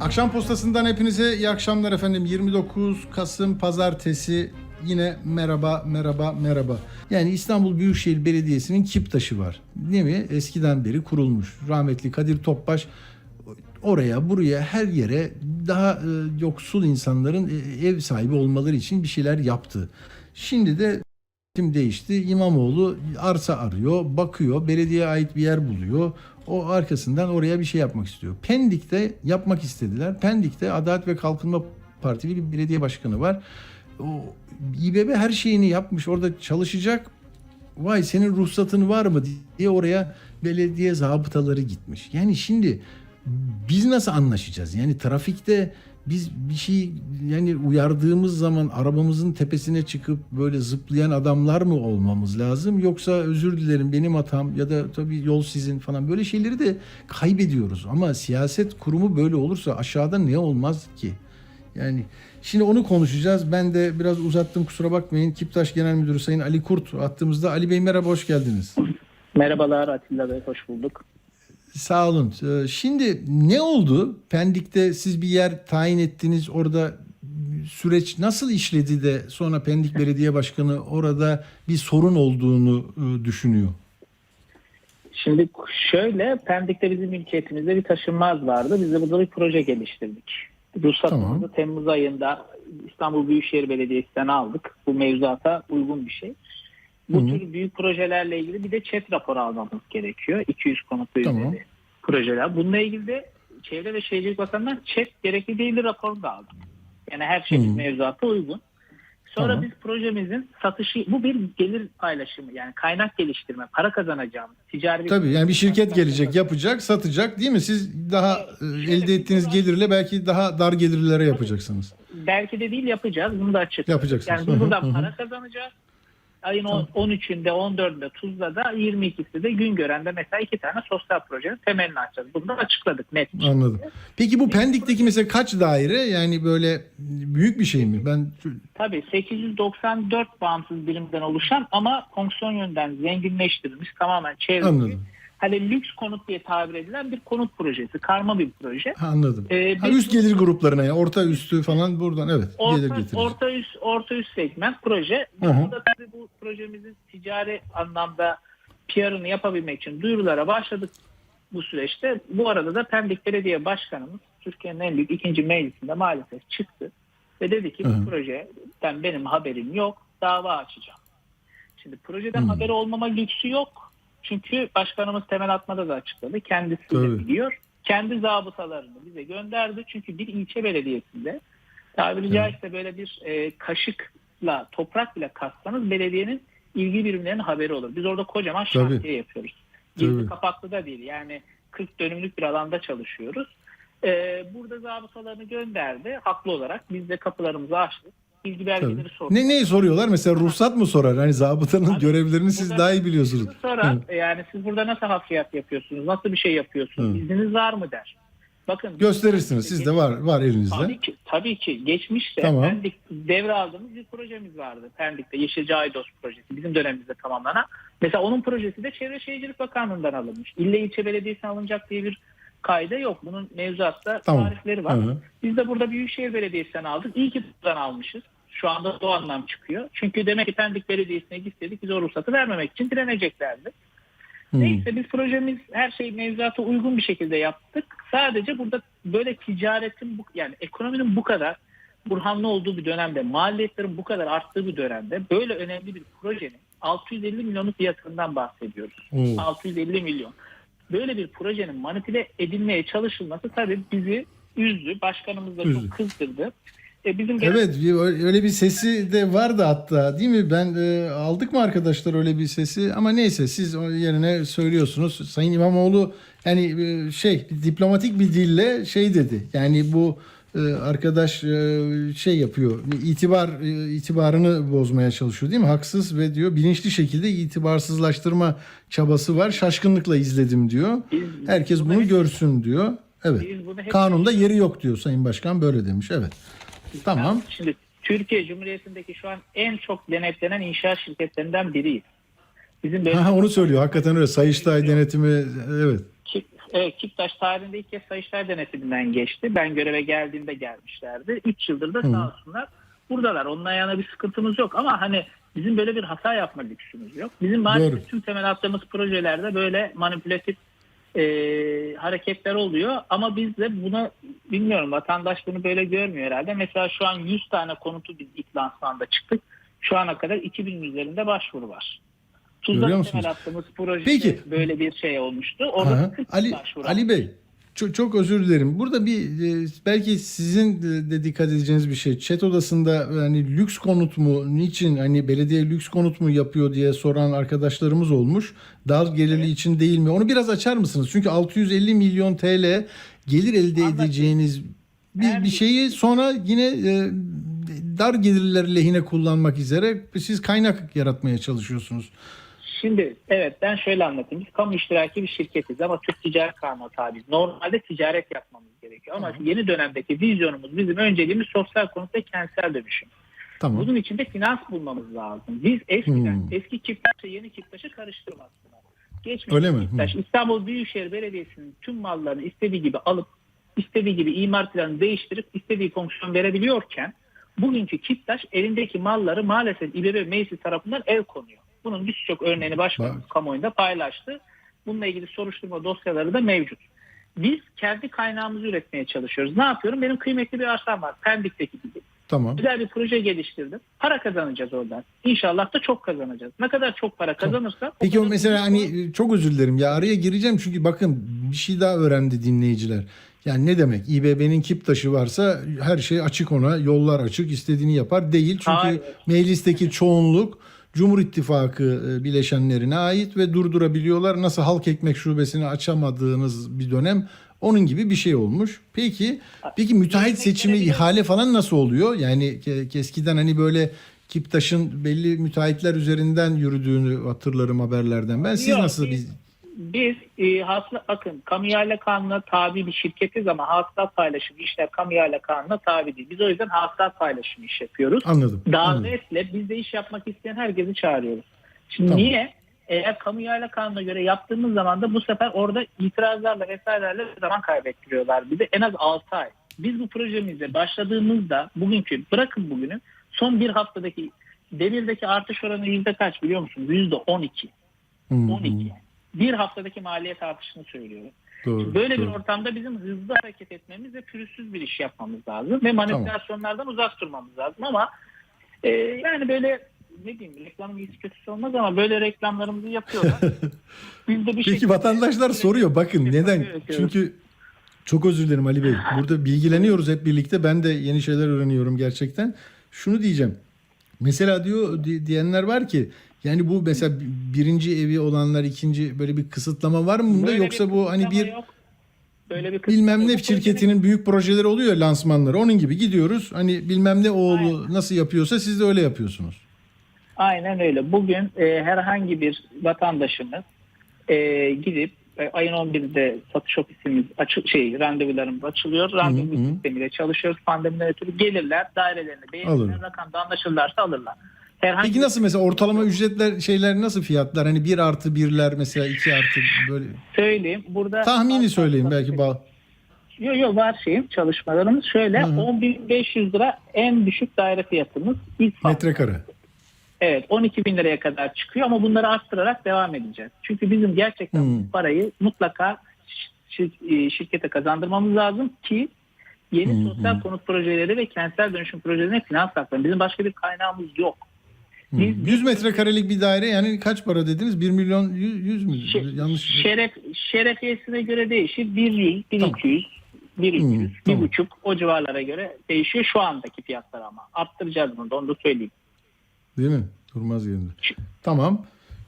Akşam postasından hepinize iyi akşamlar efendim. 29 Kasım Pazartesi yine merhaba merhaba merhaba. Yani İstanbul Büyükşehir Belediyesi'nin Kiptaş'ı var. Değil mi? Eskiden beri kurulmuş. Rahmetli Kadir Topbaş oraya buraya her yere daha e, yoksul insanların e, ev sahibi olmaları için bir şeyler yaptı. Şimdi de yönetim değişti. İmamoğlu arsa arıyor, bakıyor, belediyeye ait bir yer buluyor. O arkasından oraya bir şey yapmak istiyor. Pendik'te yapmak istediler. Pendik'te Adalet ve Kalkınma Partili bir belediye başkanı var. O İBB her şeyini yapmış. Orada çalışacak. Vay senin ruhsatın var mı diye oraya belediye zabıtaları gitmiş. Yani şimdi biz nasıl anlaşacağız? Yani trafikte biz bir şey yani uyardığımız zaman arabamızın tepesine çıkıp böyle zıplayan adamlar mı olmamız lazım yoksa özür dilerim benim hatam ya da tabii yol sizin falan böyle şeyleri de kaybediyoruz ama siyaset kurumu böyle olursa aşağıda ne olmaz ki? Yani şimdi onu konuşacağız. Ben de biraz uzattım kusura bakmayın. Kiptaş Genel Müdürü Sayın Ali Kurt attığımızda. Ali Bey merhaba hoş geldiniz. Merhabalar Atilla Bey, hoş bulduk. Sağ olun. Ee, Şimdi ne oldu? Pendik'te siz bir yer tayin ettiniz. Orada süreç nasıl işledi de sonra Pendik Belediye Başkanı orada bir sorun olduğunu e, düşünüyor? Şimdi şöyle, Pendik'te bizim mülkiyetimizde bir taşınmaz vardı. Biz de burada bir proje geliştirdik. Ruhsatımızı Tamam. Temmuz ayında İstanbul Büyükşehir Belediyesi'nden aldık. Bu mevzuata uygun bir şey. Bu Hı hı. tür büyük projelerle ilgili bir de chat raporu almamız gerekiyor. 200 konutlu Tamam. üzeri projeler. Bununla ilgili de Çevre ve Şehircilik Bakanı'ndan chat gerekli değildir raporunu da aldık. Yani her şey Hı. mevzuata uygun. Sonra Tamam. biz projemizin satışı, bu bir gelir paylaşımı yani kaynak geliştirme, para kazanacağımız, ticari. Tabii yani bir şirket gelecek, yapacak, satacak değil mi? Siz daha e, elde ettiğiniz gelirle belki daha dar gelirlere yapacaksınız. Belki de değil yapacağız, bunu da açık. Yapacaksınız. Yani biz buradan para kazanacağız. Ayın Tamam. 13'ünde, 14'ünde Tuzla'da, 22'si de Güngören'de mesela iki tane sosyal projenin temelini açacağız. Bunu da açıkladık net. Anladım. Peki bu Pendik'teki mesela kaç daire? Yani böyle büyük bir şey mi? Ben Tabii 894 bağımsız birimden oluşan ama fonksiyon yönden zenginleştirilmiş tamamen çevreci. Hani lüks konut diye tabir edilen bir konut projesi. Karma bir proje. Ha, Anladım. Ee, ha, üst gelir gruplarına ya orta üstü falan buradan evet gelir Orta, getirecek. orta üst orta üst segment proje. Burada tabii bu projemizin ticari anlamda PR'ını yapabilmek için duyurulara başladık bu süreçte. Bu arada da Pendik Belediye Başkanımız Türkiye'nin en büyük ikinci meclisinde maalesef çıktı ve dedi ki hı. bu projeden benim haberim yok dava açacağım. Şimdi projeden Hı. haberi olmama lüksü yok. Çünkü başkanımız temel atmada da açıkladı. Kendisi de Tabii. biliyor. Kendi zabıtalarını bize gönderdi. Çünkü bir ilçe belediyesinde tabiri caizse böyle bir e, kaşıkla toprak bile kassanız belediyenin ilgi birimlerinin haberi olur. Biz orada kocaman Tabii. şantiye yapıyoruz. Gizli Tabii. kapaklı da değil. Yani 40 dönümlük bir alanda çalışıyoruz. E, burada zabıtalarını gönderdi. Haklı olarak biz de kapılarımızı açtık. Bilgi belgeleri Tabii. sorduk. Ne neyi soruyorlar? Mesela ruhsat mı sorar? Hani zabıtanın Abi, görevlerini siz daha iyi biliyorsunuz. Sorar, Hı. yani siz burada nasıl hafriyat yapıyorsunuz? Nasıl bir şey yapıyorsunuz? Hı. İzniniz var mı der. Bakın Gösterirsiniz. Sizde var var elinizde. Tabii ki, tabii ki. Geçmişte Tamam. Pendik devraldığımız bir projemiz vardı. Pendik'te Yeşilce Aydos projesi. Bizim dönemimizde tamamlanan. Mesela onun projesi de Çevre Şehircilik Bakanlığı'ndan alınmış. İlle ilçe belediyesi alınacak diye bir kayda yok. Bunun mevzuatta Tamam. tarifleri var. Hı hı. Biz de burada Büyükşehir Belediyesi'nden aldık. İyi ki buradan almışız. Şu anda o anlam çıkıyor. Çünkü demek ki Pendik Belediyesi'ne gitseydik biz o ruhsatı vermemek için direneceklerdi. Hı. Neyse biz projemiz her şey mevzuata uygun bir şekilde yaptık. Sadece burada böyle ticaretin bu, yani ekonominin bu kadar burhanlı olduğu bir dönemde, maliyetlerin bu kadar arttığı bir dönemde böyle önemli bir projenin 650 milyonluk bir yatırımdan bahsediyoruz. Oo. 650 milyon. Böyle bir projenin manipüle edilmeye çalışılması tabii bizi üzdü. Başkanımız da Üzdü. çok kızdırdı. E bizim genel- Evet öyle bir sesi de vardı hatta değil mi? Ben e, aldık mı arkadaşlar öyle bir sesi? Ama neyse siz yerine söylüyorsunuz. Sayın İmamoğlu yani e, şey diplomatik bir dille şey dedi. Yani bu e, arkadaş e, şey yapıyor. itibar e, itibarını bozmaya çalışıyor değil mi? Haksız ve diyor bilinçli şekilde itibarsızlaştırma çabası var. Şaşkınlıkla izledim diyor. Biz- Herkes bunu görsün diyor. Evet. Kanunda yeri yok diyor Sayın Başkan böyle demiş. Evet. Tamam. Şimdi Türkiye Cumhuriyeti'ndeki şu an en çok denetlenen inşaat şirketlerinden biriyiz. Bizim Ha, onu söylüyor. Hakikaten öyle. Sayıştay denetimi evet. Ki- Evet, Kiptaş tarihinde ilk kez Sayıştay denetiminden geçti. Ben göreve geldiğimde gelmişlerdi. 3 yıldır da sağ olsunlar buradalar. Onunla yana bir sıkıntımız yok ama hani bizim böyle bir hata yapma lüksümüz yok. Bizim maalesef Doğru. tüm temel attığımız projelerde böyle manipülatif e, hareketler oluyor ama biz de buna bilmiyorum vatandaş bunu böyle görmüyor herhalde. Mesela şu an 100 tane konutu biz ilk lansmanda çıktık. Şu ana kadar 2000 üzerinde başvuru var. Tuzla temel attığımız projede Peki. böyle bir şey olmuştu. Orada Aha. 40 Ali başvuru Ali Bey çok, çok özür dilerim. Burada bir e, belki sizin de, de dikkat edeceğiniz bir şey. Chat odasında yani lüks konut mu, niçin hani belediye lüks konut mu yapıyor diye soran arkadaşlarımız olmuş. Dar gelirli için değil mi? Onu biraz açar mısınız? Çünkü 650 milyon TL gelir elde Anlatayım. edeceğiniz bir, Her bir bir- şeyi sonra yine e, dar gelirler lehine kullanmak üzere siz kaynak yaratmaya çalışıyorsunuz. Şimdi evet ben şöyle anlatayım. Biz kamu iştiraki bir şirketiz ama Türk Ticaret Kanunu tabiiz. Normalde ticaret yapmamız gerekiyor. Ama yeni dönemdeki vizyonumuz bizim önceliğimiz sosyal konut ve kentsel dönüşüm. Tamam. Bunun için de finans bulmamız lazım. Biz eskiden Hmm. eski Kiptaş'la yeni Kiptaş'ı karıştırmazsınlar. Geçmiş Öyle mi? Kiptaş İstanbul Büyükşehir Belediyesi'nin tüm mallarını istediği gibi alıp istediği gibi imar planını değiştirip istediği fonksiyon verebiliyorken bugünkü Kiptaş elindeki malları maalesef İBB Meclisi tarafından el konuyor. Bunun birçok örneğini başkanımız Bak. kamuoyunda paylaştı. Bununla ilgili soruşturma dosyaları da mevcut. Biz kendi kaynağımızı üretmeye çalışıyoruz. Ne yapıyorum? Benim kıymetli bir arsam var. Pendik'teki gibi. Tamam. Güzel bir proje geliştirdim. Para kazanacağız oradan. İnşallah da çok kazanacağız. Ne kadar çok para kazanırsa Peki o kadar mesela hani çok özür dilerim ya araya gireceğim çünkü bakın bir şey daha öğrendi dinleyiciler. Yani ne demek İBB'nin kip taşı varsa her şey açık ona yollar açık istediğini yapar değil. Çünkü Hayır. meclisteki çoğunluk Cumhur İttifakı e, bileşenlerine ait ve durdurabiliyorlar. Nasıl halk ekmek şubesini açamadığınız bir dönem onun gibi bir şey olmuş. Peki peki müteahhit seçimi ihale falan nasıl oluyor? Yani eskiden hani böyle Kiptaş'ın belli müteahhitler üzerinden yürüdüğünü hatırlarım haberlerden. Ben siz Yok, nasıl biz- Biz e, hasıla, bakın kamu ihale kanununa tabi bir şirketiz ama hasılat paylaşımı işler kamu ihale kanununa tabi değil. Biz o yüzden hasılat paylaşımı iş yapıyoruz. anladım. anladım. Davetle biz de iş yapmak isteyen herkesi çağırıyoruz. Şimdi Tamam. niye? Eğer kamu ihale kanununa göre yaptığımız zaman da bu sefer orada itirazlarla vesairelerle zaman kaybettiriyorlar bize. En az 6 ay. Biz bu projemizde başladığımızda bugünkü bırakın bugünü son bir haftadaki demirdeki artış oranı yüzde kaç biliyor musunuz? Yüzde 12. Hı hı. 12. Bir haftadaki maliyet artışını söylüyorum. Doğru. Böyle bir doğru. ortamda bizim hızlı hareket etmemiz ve pürüzsüz bir iş yapmamız lazım ve manipülasyonlardan uzak durmamız lazım ama e, yani böyle ne diyeyim reklamın iyisi kötüsü olmaz ama böyle reklamlarımızı yapıyorlar. Biz de bir Peki vatandaşlar soruyor bakın Bir neden? Çünkü çok özür dilerim Ali Bey. Burada bilgileniyoruz hep birlikte. Ben de yeni şeyler öğreniyorum gerçekten. Şunu diyeceğim. Mesela diyor di- diyenler var ki yani bu mesela birinci evi olanlar ikinci böyle bir kısıtlama var mı bunda Böyle yoksa bu hani bir yok. böyle bir bilmem ne şirketinin büyük projeleri oluyor lansmanları. Onun gibi gidiyoruz. Hani bilmem ne oğlu nasıl yapıyorsa siz de öyle yapıyorsunuz. Aynen öyle. Bugün e, herhangi bir vatandaşımız e, gidip e, ayın 11'de satış ofisimiz açı, şey randevularımız açılıyor. Randevu Hı hı. sistemiyle çalışıyoruz. Pandemiden ötürü gelirler, dairelerini beğenirler, rakamda anlaşırlarsa alırlar. Herhangi Peki nasıl mesela ortalama ücretler şeyler nasıl fiyatlar? Hani bir artı birler mesela iki artı böyle söyleyeyim. Burada tahmini söyleyin belki bağ. Yok yok var şeyim çalışmalarımız şöyle Hı hı. 10.500 lira en düşük daire fiyatımız. İlk. Metrekare. Evet 12 bin liraya kadar çıkıyor ama bunları arttırarak devam edeceğiz. Çünkü bizim gerçekten Hmm. bu parayı mutlaka şir- e, şirkete kazandırmamız lazım ki yeni sosyal konut projeleri ve kentsel dönüşüm projelerine finans aktarın. Bizim başka bir kaynağımız yok. Biz- 100 metrekarelik bir daire yani kaç para dediniz? 1 milyon 100, 100 mü? Şe- Yanlış. Şeref, şerefiyesine göre değişir. 100, 1200, 1300, Hmm, tamam. 1,5 o civarlara göre değişiyor şu andaki fiyatlar ama. Arttıracağız bunu da onu da söyleyeyim. Değil mi? Durmaz yerinde. Tamam.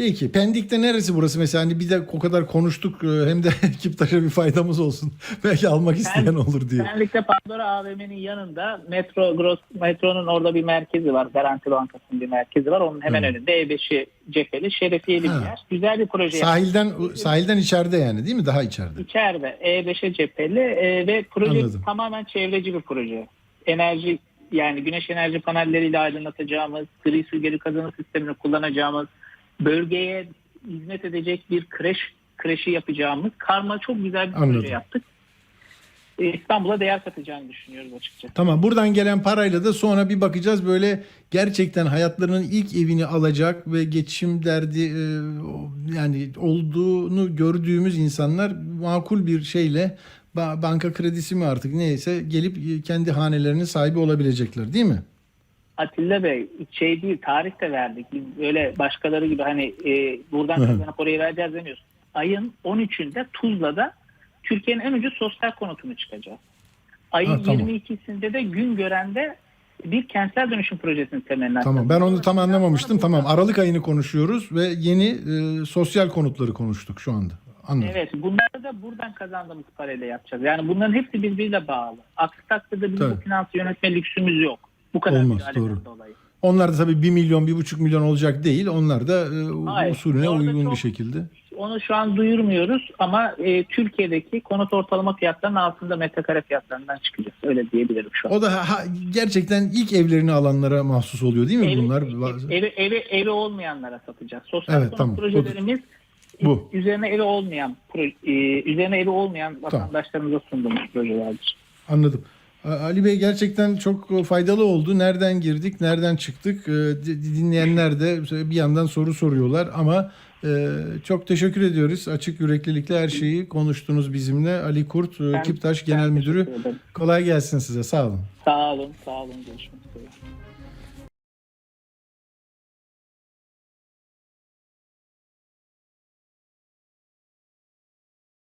Peki Pendik'te neresi burası mesela? Hani bir de o kadar konuştuk e, hem de Kiptaş'a bir faydamız olsun. Belki almak isteyen olur diye. Özellikle Pandora AVM'nin yanında Metro Gross Metro'nun orada bir merkezi var. Garanti Bankası'nın bir merkezi var. Onun hemen Hı. önünde E5'i cepheli şerefiyeli Ha. bir yer. Güzel bir proje. Sahilden sahilden içeride yani değil mi? Daha içeride. İçeride E5'e cepheli e, ve proje Anladım. tamamen çevreci bir proje. Enerji yani güneş enerji panelleriyle aydınlatacağımız, gri su geri kazanım sistemini kullanacağımız, bölgeye hizmet edecek bir kreş kreşi yapacağımız karma çok güzel bir Anladım. proje yaptık. E, İstanbul'a değer katacağını düşünüyoruz açıkçası. Tamam buradan gelen parayla da sonra bir bakacağız böyle gerçekten hayatlarının ilk evini alacak ve geçim derdi e, yani olduğunu gördüğümüz insanlar makul bir şeyle ba- banka kredisi mi artık neyse gelip kendi hanelerinin sahibi olabilecekler değil mi? Atilla Bey şey değil tarih de verdik. Biz öyle başkaları gibi hani e, buradan kazanıp oraya vereceğiz demiyoruz. Ayın 13'ünde Tuzla'da Türkiye'nin en ucuz sosyal konutunu çıkacağız. Ayın Ha, tamam. 22'sinde de Güngören'de bir kentsel dönüşüm projesinin temelini Tamam ben onu tam anlamamıştım. Tamam Aralık ayını konuşuyoruz ve yeni e, sosyal konutları konuştuk şu anda. Anladım. Evet bunları da buradan kazandığımız parayla yapacağız. Yani bunların hepsi birbiriyle bağlı. Aksi takdirde bizim bu finansı yönetme lüksümüz yok. Bu kadar Olmaz, doğru. dolayı. Onlar da tabii 1 milyon 1,5 milyon olacak değil. Onlar da e, Hayır, usulüne orada uygun çok- bir şekilde. Onu şu an duyurmuyoruz ama e, Türkiye'deki konut ortalama fiyatlarının altında metrekare fiyatlarından çıkacağız. Öyle diyebilirim şu an. O da ha- gerçekten ilk evlerini alanlara mahsus oluyor değil mi Evi, bunlar? evi, evi, evi olmayanlara satacağız. Sosyal Evet, konut tamam. projelerimiz Bu. üzerine evi olmayan pro- e, üzerine evi olmayan vatandaşlarımıza sunduğumuz projelerdir. Anladım. Ali Bey gerçekten çok faydalı oldu. Nereden girdik, nereden çıktık? E, di- Dinleyenler de bir yandan soru soruyorlar ama e, çok teşekkür ediyoruz. Açık yüreklilikle her şeyi konuştunuz bizimle. Ali Kurt, e, Ben- Kiptaş ben Genel Müdürü. Kolay gelsin size. Sağ olun. Sağ olun, sağ olun. Görüşmek üzere.